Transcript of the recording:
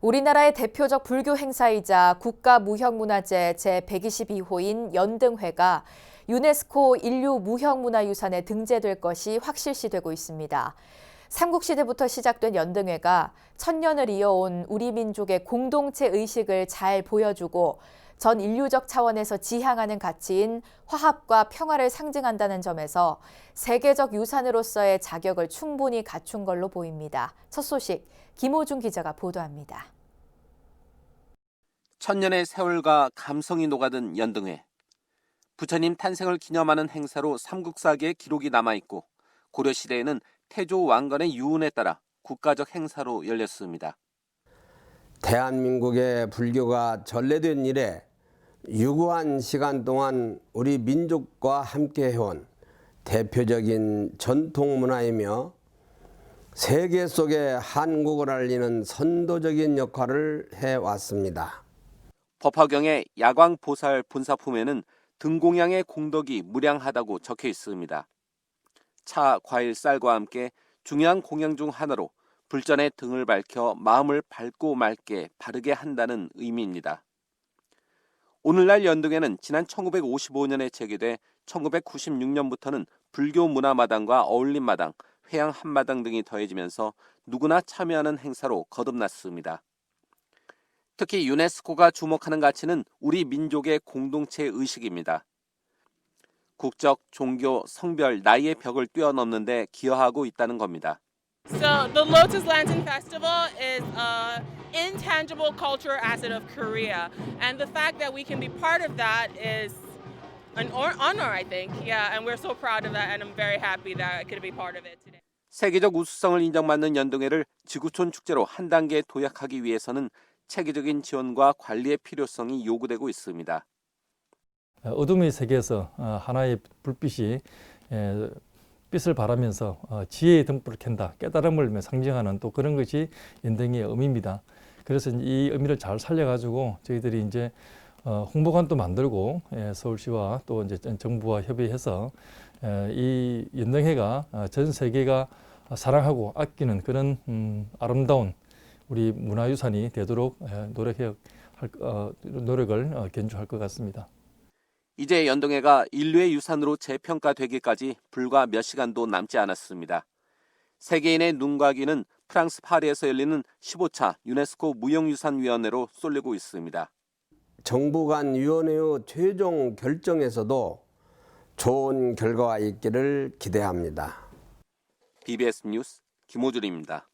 우리나라의 대표적 불교 행사이자 국가무형문화재 제122호인 연등회가 유네스코 인류 무형문화유산에 등재될 것이 확실시되고 있습니다. 삼국시대부터 시작된 연등회가 천년을 이어온 우리 민족의 공동체 의식을 잘 보여주고 전 인류적 차원에서 지향하는 가치인 화합과 평화를 상징한다는 점에서 세계적 유산으로서의 자격을 충분히 갖춘 걸로 보입니다. 첫 소식 김호중 기자가 보도합니다. 천년의 세월과 감성이 녹아든 연등회. 부처님 탄생을 기념하는 행사로 삼국사기에 기록이 남아 있고 고려 시대에는 태조 왕건의 유운에 따라 국가적 행사로 열렸습니다. 대한민국의 불교가 전래된 이래 유구한 시간 동안 우리 민족과 함께 해온 대표적인 전통 문화이며 세계 속에 한국을 알리는 선도적인 역할을 해왔습니다. 법화경의 야광보살 본사품에는 등공양의 공덕이 무량하다고 적혀 있습니다. 차, 과일, 쌀과 함께 중요한 공양 중 하나로 불전의 등을 밝혀 마음을 밝고 맑게 바르게 한다는 의미입니다. 오늘날 연등에는 지난 1955년에 재개돼 1996년부터는 불교 문화마당과 어울림마당, 회양 한마당 등이 더해지면서 누구나 참여하는 행사로 거듭났습니다. 특히 유네스코가 주목하는 가치는 우리 민족의 공동체 의식입니다. 국적, 종교, 성별, 나이의 벽을 뛰어넘는데 기여하고 있다는 겁니다. So the Lotus Lantern Festival is an intangible cultural asset of Korea, and the fact that we can be part of that is an or- honor, I think. Yeah, and we're so proud of that, and I'm very happy that I could be part of it today. 세계적 우수성을 인정받는 연등회를 지구촌 축제로 한 단계 도약하기 위해서는 체계적인 지원과 관리의 필요성이 요구되고 있습니다. 어둠의 세계에서 어, 하나의 불빛이 에, 빛을 발하면서 어, 지혜의 등불을 켠다, 깨달음을 상징하는 또 그런 것이 연등의 의미입니다. 그래서 이 의미를 잘 살려가지고 저희들이 이제 어, 홍보관도 만들고 예, 서울시와 또 이제 정부와 협의해서 에, 이 연등회가 어, 전 세계가 사랑하고 아끼는 그런 음, 아름다운 우리 문화유산이 되도록 에, 노력해 할, 어, 노력을 어, 견주할 것 같습니다. 이제 연등회가 인류의 유산으로 재평가되기까지 불과 몇 시간도 남지 않았습니다. 세계인의 눈과 귀는 프랑스 파리에서 열리는 15차 유네스코 무형유산위원회로 쏠리고 있습니다. 정부 간 위원회의 최종 결정에서도 좋은 결과가 있기를 기대합니다. BBS 뉴스 김호준입니다.